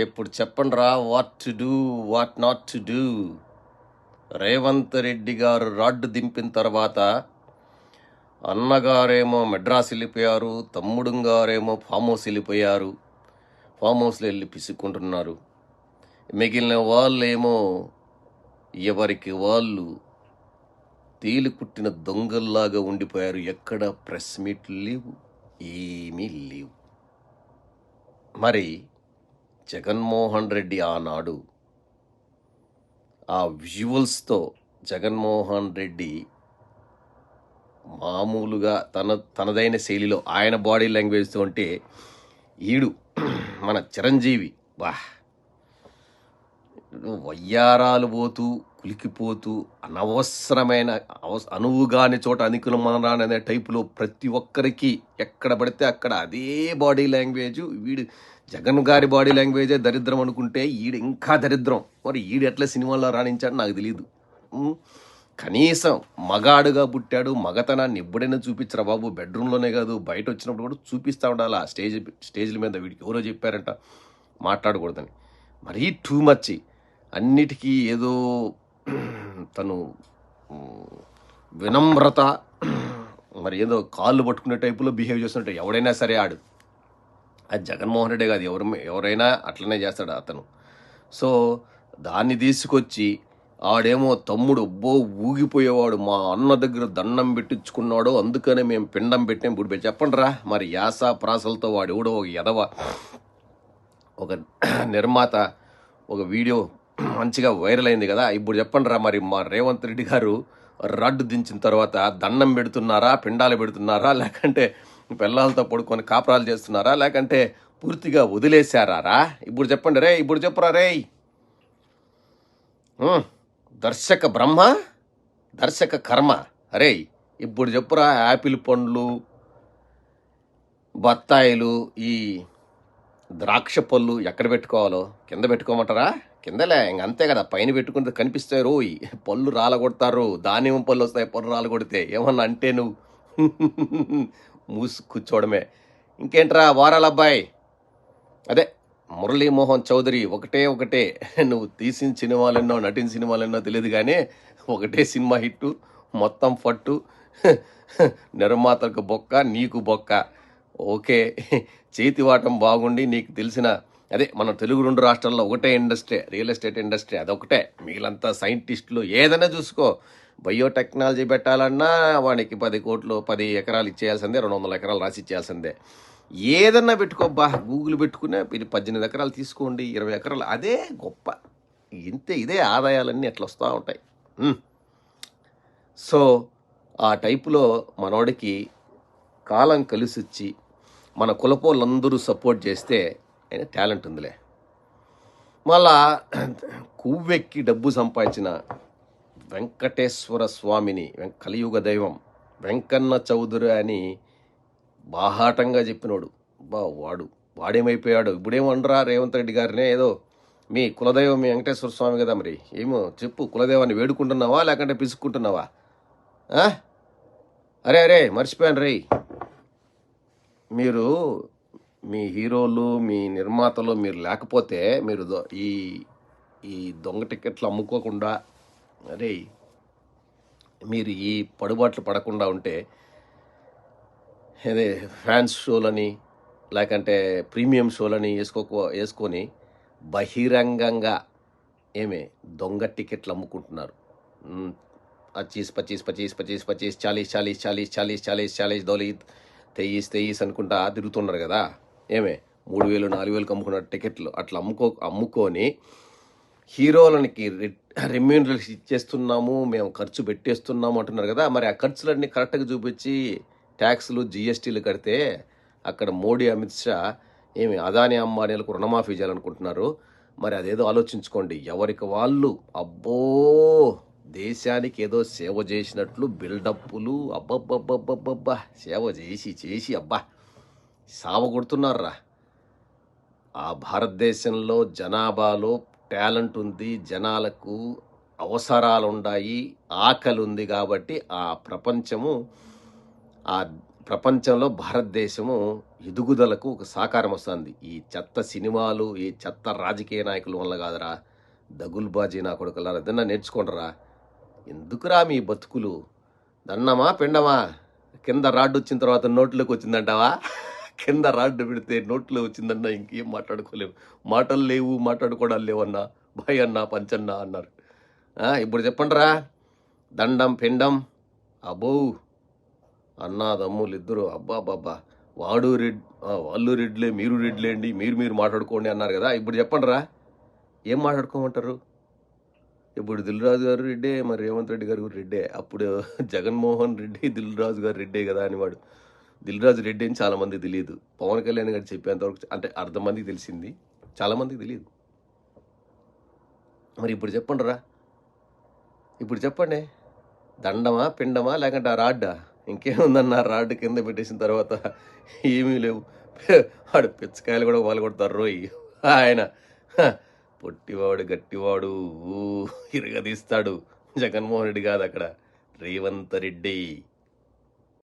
ఇప్పుడు చెప్పండి రా what to do what not to do Revanth Reddy గారు రాడ్డు దింపిన తర్వాత అన్నగారేమో మెడ్రాస్ వెళ్ళిపోయారు తమ్ముడు గారేమో ఫామ్ హౌస్ వెళ్ళిపోయారు. ఫామ్ హౌస్లో వెళ్ళి పిసుక్కుంటున్నారు. మిగిలిన వాళ్ళేమో ఎవరికి వాళ్ళు తేలి కుట్టిన దొంగల్లాగా ఉండిపోయారు. ఎక్కడ ప్రెస్ మీట్లు లేవు ఏమీ లేవు. మరి జగన్మోహన్ రెడ్డి ఆనాడు ఆ విజువల్స్తో జగన్మోహన్ రెడ్డి మామూలుగా తన తనదైన శైలిలో ఆయన బాడీ లాంగ్వేజ్తో అంటే ఈడు మన చిరంజీవి. వా వయ్యారాలు పోతూ కులికిపోతూ అనవసరమైన అవస అనువుగాని చోట అనుకులమనరాని అనే టైపులో ప్రతి ఒక్కరికి ఎక్కడ పడితే అక్కడ అదే బాడీ లాంగ్వేజ్. వీడు జగన్ గారి బాడీ లాంగ్వేజే దరిద్రం అనుకుంటే ఈడు ఇంకా దరిద్రం. మరి ఈడు ఎట్లా సినిమాల్లో రాణించాడు నాకు తెలియదు కనీసం మగాడుగా పుట్టాడు మగతనాన్ని ఎప్పుడైనా చూపించరా బాబు? బెడ్రూమ్లోనే కాదు బయట వచ్చినప్పుడు కూడా చూపిస్తూ ఉండాలి ఆ స్టేజ్ స్టేజ్ల మీద వీడికి ఎవరో చెప్పారంట. మాట్లాడకూడదని. మరీ టూ మచ్. అన్నిటికీ ఏదో తను వినమ్రత మరి ఏదో కాళ్ళు పట్టుకునే టైపులో బిహేవ్ చేస్తుంటే ఎవడైనా సరే ఆడు. అది జగన్మోహన్ రెడ్డి కాదు ఎవరు ఎవరైనా అట్లనే చేస్తాడు అతను. సో దాన్ని తీసుకొచ్చి ఆడేమో తమ్ముడు అబ్బో ఊగిపోయేవాడు మా అన్న దగ్గర దండం పెట్టించుకున్నాడు అందుకనే మేము పిండం పెట్టాం ఇప్పుడు చెప్పండి రా మరి యాస ప్రాసలతో వాడు ఎవడో ఒక ఎదవ ఒక నిర్మాత ఒక వీడియో మంచిగా వైరల్ అయింది కదా. ఇప్పుడు చెప్పండి రా మరి మా రేవంత్ రెడ్డి గారు రడ్డు దించిన తర్వాత దండం పెడుతున్నారా పిండాలు పెడుతున్నారా లేకంటే పిల్లలతో పడుకొని కాపురాలు చేస్తున్నారా లేకంటే పూర్తిగా వదిలేశారా ఇప్పుడు చెప్పండి రే ఇప్పుడు చెప్పురా రే. దర్శక బ్రహ్మ దర్శక కర్మ. అరే ఇప్పుడు చెప్పురా యాపిల్ పండ్లు బత్తాయిలు ఈ ద్రాక్ష పళ్ళు ఎక్కడ పెట్టుకోవాలో? కింద పెట్టుకోమంటారా? కిందలే ఇంక అంతే కదా పైన పెట్టుకుంటే కనిపిస్తాయి రోయ్. పళ్ళు రాలగొడతారు దానిమ్మ పళ్ళు వస్తాయి పళ్ళు రాలగొడితే. ఏమన్నా అంటే నువ్వు. మూసు కూర్చోవడమే ఇంకేంట్రా వారాల అబ్బాయి? అదే మురళీమోహన్ చౌదరి ఒకటే ఒకటే. నువ్వు తీసిన సినిమాలెన్నో నటిన సినిమాలెన్నో తెలియదు కానీ ఒకటే సినిమా హిట్టు మొత్తం ఫట్టు. నిర్మాతలకు బొక్క నీకు బొక్క. ఓకే చేతివాటం బాగుండి నీకు తెలిసిన అదే మన తెలుగు రెండు రాష్ట్రాల్లో ఒకటే ఇండస్ట్రీ రియల్ ఎస్టేట్ ఇండస్ట్రీ అదొకటే. మిగిలంతా సైంటిస్టులు ఏదైనా చూసుకో. బయోటెక్నాలజీ పెట్టాలన్నా వానికి పది కోట్లు పది ఎకరాలు ఇచ్చేయాల్సిందే రెండు వందల ఎకరాలు రాసి ఇచ్చేయాల్సిందే. ఏదన్నా పెట్టుకోబ్బా గూగుల్ పెట్టుకునే ఇది పద్దెనిమిది ఎకరాలు తీసుకోండి ఇరవై ఎకరాలు. అదే గొప్ప. ఇంతే ఇదే ఆదాయాలన్నీ అట్లా వస్తూ ఉంటాయి. సో ఆ టైపులో మనోడికి కాలం కలిసొచ్చి మన కులపోళ్ళందరూ సపోర్ట్ చేస్తే ఆయన టాలెంట్ ఉందిలే. మళ్ళా కువ్వెక్కి డబ్బు సంపాదించిన వెంకటేశ్వర స్వామిని వెం- కలియుగ దైవం వెంకన్న చౌదరి అని బాహాటంగా చెప్పినోడు. బా వాడు వాడేమైపోయాడు. ఇప్పుడేమండరా రేవంత్ రెడ్డి గారినే? ఏదో మీ కులదైవం మీ వెంకటేశ్వర స్వామి కదా మరి. ఏమో చెప్పు కులదైవాన్ని వేడుకుంటున్నావా లేకుంటే పిసుక్కుంటున్నావా? అరే అరే మర్చిపోయాను రే మీరు మీ హీరోలు మీ నిర్మాతలు మీరు లేకపోతే మీరు దొ- ఈ ఈ దొంగ టికెట్లు అమ్ముకోకుండా అరే మీరు ఈ పడుబాట్లు పడకుండా ఉంటే అదే ఫ్యాన్స్ షోలని లేకంటే ప్రీమియం షోలని వేసుకో వేసుకొని బహిరంగంగా ఏమే దొంగ టికెట్లు అమ్ముకుంటున్నారు. పచ్చీస్ పచ్చీస్ పచ్చీస్ పచ్చీస్ పచ్చీస్ చాలీస్ చాలీస్ చాలీస్ చాలీస్ చాలీస్ చాలీస్ దోలీత్ తెయ్యిస్ తెయ్యిస్ అనుకుంటా తిరుగుతున్నారు కదా. ఏమే మూడు వేలు నాలుగు వేలకు అమ్ముకున్న టికెట్లు అట్లా అమ్ముకో అమ్ముకొని హీరోలకి రెమ్యూనరేషన్ ఇచ్చేస్తున్నాము మేము ఖర్చు పెట్టేస్తున్నాము అంటున్నారు కదా మరి ఆ ఖర్చులన్నీ కరెక్ట్గా చూపించి ట్యాక్స్లు జిఎస్టీలు కడితే అక్కడ మోడీ అమిత్ షా ఏమి అదాని అంబానీలకు రుణమాఫీ చేయాలనుకుంటున్నారు. మరి అదేదో ఆలోచించుకోండి ఎవరికి వాళ్ళు అబ్బో దేశానికి ఏదో సేవ చేసినట్లు బిల్డప్పులు అబ్బబ్బబ్బబ్బబ్బా సేవ చేసి చేసి అబ్బా. సావ కొడుతున్నారా ఆ భారతదేశంలో జనాభాలో టాలెంట్ ఉంది జనాలకు అవసరాలు ఉన్నాయి ఆకలి ఉంది కాబట్టి ఆ ప్రపంచము ఆ ప్రపంచంలో భారతదేశము ఎదుగుదలకు ఒక సహకారం వస్తుంది. ఈ చెత్త సినిమాలు ఈ చెత్త రాజకీయ నాయకుల వల్ల కాదురా. దగుల్బాజీ నా కొడుకులారా ఏదన్నా నేర్చుకోండిరా. ఎందుకురా మీ బతుకులు? దన్నమా పిండమా? కింద రాడ్డు వచ్చిన తర్వాత నోట్లోకి వచ్చిందంటావా కింద రాడ్డు పెడితే నోట్లో వచ్చిందన్నా ఇంకేం మాట్లాడుకోలేవు. మాటలు లేవు మాట్లాడుకోవడాలు లేవన్నా భయ అన్నా పంచన్నా అన్నారు. ఇప్పుడు చెప్పండిరా. దండం పిండం. అబ్బో అన్నా తమ్ముళ్ళు ఇద్దరు అబ్బా. బాబా వాడు రెడ్ వాళ్ళు రెడ్లే మీరు రెడ్లేండి మీరు మీరు మాట్లాడుకోండి అన్నారు కదా. ఇప్పుడు చెప్పండిరా. ఏం మాట్లాడుకోమంటారు? ఇప్పుడు దిల్రాజు గారు రెడ్డే మరి రేవంత్ రెడ్డి గారు రెడ్డే. అప్పుడు జగన్మోహన్ రెడ్డి దిల్రాజు గారు రెడ్డే కదా అని వాడు దిల్రాజు రెడ్డి అని చాలామంది తెలియదు. పవన్ కళ్యాణ్ గారు చెప్పేంతవరకు అంటే అర్ధ మందికి తెలిసింది. చాలామందికి తెలియదు. మరి ఇప్పుడు చెప్పండిరా ఇప్పుడు చెప్పండి. దండమా పిండమా లేకుంటే ఆ రాడ్డా? ఇంకేముందన్న రాడ్ కింద పెట్టేసిన తర్వాత ఏమీ లేవు. వాడు పిచ్చకాయలు కూడా వాళ్ళు కొడతారు రోయ్ ఆయన. పొట్టివాడు గట్టివాడు ఊ, ఇరగదీస్తాడు. జగన్మోహన్ రెడ్డి కాదు అక్కడ. రేవంత్ రెడ్డి.